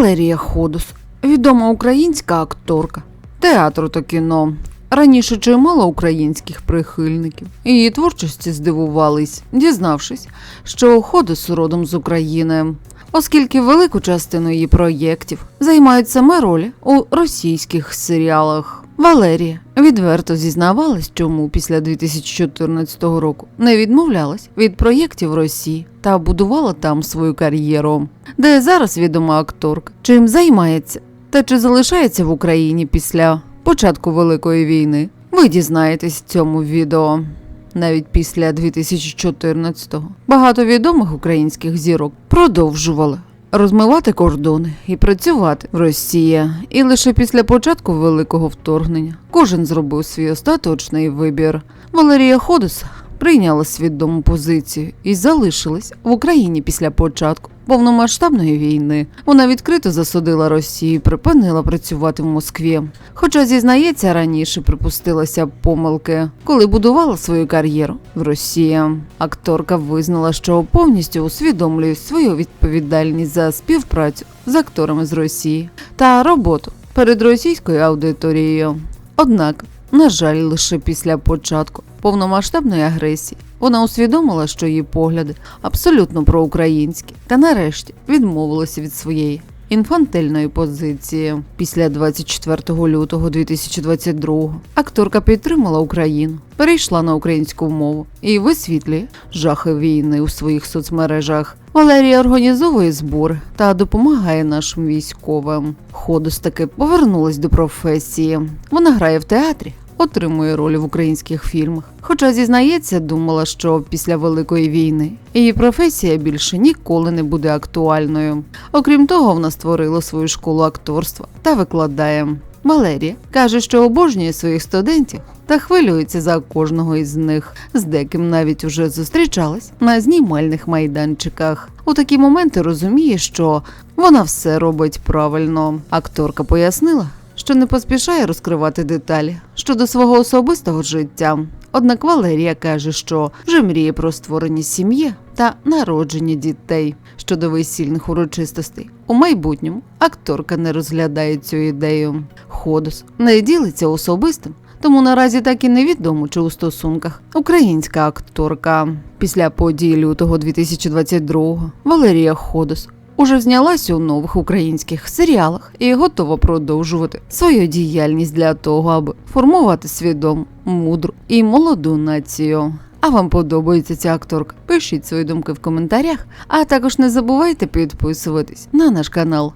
Валерія Ходус, відома українська акторка, театру та кіно. Раніше чимало українських прихильників. Її творчості здивувались, дізнавшись, що Ходус родом з України, оскільки велику частину її проєктів займають саме ролі у російських серіалах. Валерія відверто зізнавалась, чому після 2014 року не відмовлялась від проєктів Росії та будувала там свою кар'єру, де зараз відома акторка, чим займається та чи залишається в Україні після початку Великої війни. Ви дізнаєтесь в цьому відео. Навіть після 2014-го багато відомих українських зірок продовжували розмивати кордони і працювати в Росії. І лише після початку великого вторгнення кожен зробив свій остаточний вибір. Валерія Ходуса прийняла свідому позицію і залишилась в Україні після початку повномасштабної війни. Вона відкрито засудила Росію і припинила працювати в Москві. Хоча зізнається, раніше припустилася помилки, коли будувала свою кар'єру в Росії. Акторка визнала, що повністю усвідомлює свою відповідальність за співпрацю з акторами з Росії та роботу перед російською аудиторією. Однак, на жаль, лише після початку повномасштабної агресії вона усвідомила, що її погляди абсолютно проукраїнські, та нарешті відмовилася від своєї інфантильної позиції. Після 24 лютого 2022 акторка підтримала Україну, перейшла на українську мову і висвітлює жахи війни у своїх соцмережах. Валерія організовує збори та допомагає нашим військовим. Ходус таки повернулась до професії. Вона грає в театрі. Отримує ролі в українських фільмах. Хоча зізнається, думала, що після Великої війни її професія більше ніколи не буде актуальною. Окрім того, вона створила свою школу акторства та викладає. Валерія каже, що обожнює своїх студентів та хвилюється за кожного із них, з деким навіть уже зустрічалась на знімальних майданчиках. У такі моменти розуміє, що вона все робить правильно. Акторка пояснила, що не поспішає розкривати деталі щодо свого особистого життя. Однак Валерія каже, що вже мріє про створення сім'ї та народження дітей щодо весільних урочистостей. У майбутньому акторка не розглядає цю ідею. Ходус не ділиться особистим, тому наразі так і невідомо, чи у стосунках українська акторка. Після подій лютого 2022-го Валерія Ходус уже знялася у нових українських серіалах і готова продовжувати свою діяльність для того, аби формувати свідому, мудру і молоду націю. А вам подобається ця акторка? Пишіть свої думки в коментарях, а також не забувайте підписуватись на наш канал.